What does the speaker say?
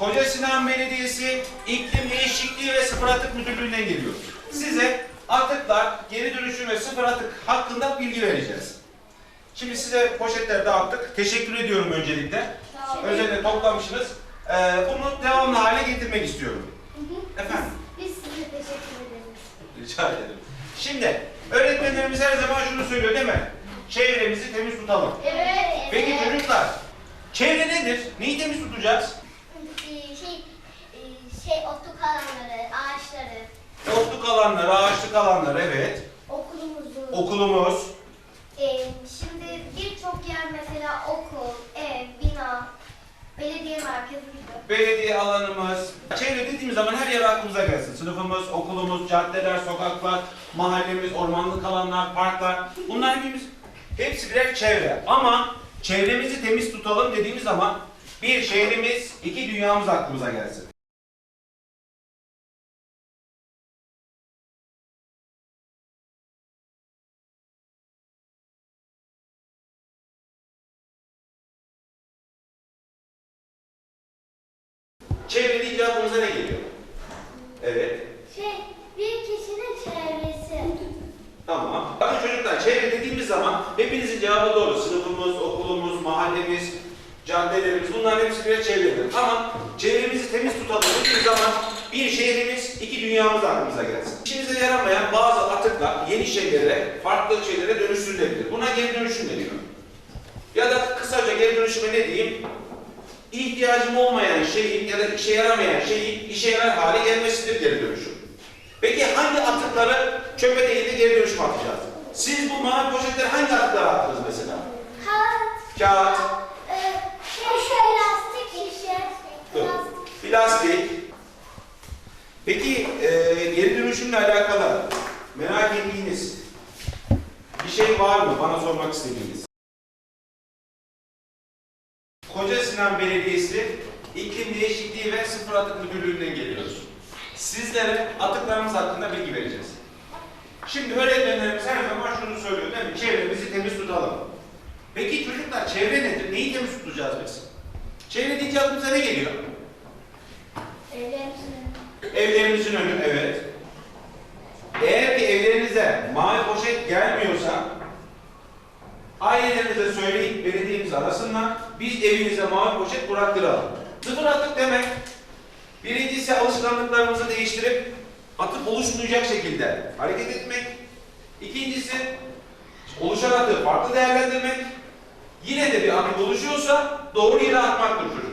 Sinan Belediyesi İklim Değişikliği ve Sıfır Atık Müdürlüğü'nden geliyor. Size atıklar, geri dönüşüm ve sıfır atık hakkında bilgi vereceğiz. Şimdi size poşetler dağıttık. Teşekkür ediyorum öncelikle. Özellikle toplamışsınız. Ee, bunu devamlı hale getirmek istiyorum. Efendim? Biz size teşekkür ederiz. Rica ederim. Şimdi öğretmenlerimiz her zaman şunu söylüyor değil mi? Çevremizi temiz tutalım. Evet. Peki çocuklar, çevre nedir? Neyi temiz tutacağız? Şey, otluk alanları, ağaçları, Otluk alanları, ağaçlık alanları evet. okulumuzu. Okulumuz, E, şimdi birçok yer mesela okul, ev, bina, belediye merkezi gibi. belediye alanımız. Çevre dediğimiz zaman her yer aklımıza gelsin. Sınıfımız, okulumuz, caddeler, sokaklar, mahallemiz, ormanlık alanlar, parklar. Bunlar hepimiz, hepsi birer çevre. Ama çevremizi temiz tutalım dediğimiz zaman bir şehrimiz, iki dünyamız aklımıza gelsin. Ne geliyor? Evet. Şey, bir kişinin çevresi. Tamam. Bakın çocuklar çevre dediğimiz zaman hepinizin cevabı doğru. Sınıfımız, okulumuz, mahallemiz, caddelerimiz bunların hepsi birer çevredir. Ama çevremizi temiz tutalım dediğimiz zaman bir şehrimiz, iki dünyamız aklımıza gelsin. İşimize yaramayan bazı atıklar yeni şeylere, farklı şeylere dönüştürülebilir. Buna geri dönüşüm deniyor. Ya da kısaca geri dönüşüme ne diyeyim? İhtiyacım olmayan şeyin ya da işe yaramayan şeyin işe yarar hale gelmesidir geri dönüşüm. Peki hangi atıkları çöpe değil de geri dönüşüme atacağız? Siz bu mavi poşetleri hangi atıklara attınız mesela? Kağıt. Kağıt, plastik. Plastik. plastik. Peki e, geri dönüşümle alakalı merak ettiğiniz bir şey var mı bana sormak istediğiniz? Koca Sinan Belediyesi İklim Değişikliği ve Sıfır Atık Müdürlüğü'nden geliyoruz. Sizlere atıklarımız hakkında bilgi vereceğiz. Şimdi öğretmenlerimiz her zaman şunu söylüyor değil mi? Çevremizi temiz tutalım. Peki çocuklar çevre nedir? Neyi temiz tutacağız biz? Çevre deyince aklımıza ne geliyor? Evlerimizin. Evlerimizin önü, evet. Ailelerinize söyleyin, belediyemiz arasınlar. Biz evinize mavi poşet bıraktıralım. Sıfır atık demek, birincisi alışkanlıklarımızı değiştirip atık oluşmayacak şekilde hareket etmek. İkincisi oluşan atığı farklı değerlendirmek. Yine de bir atık oluşuyorsa doğru yere atmaktır çocuklar.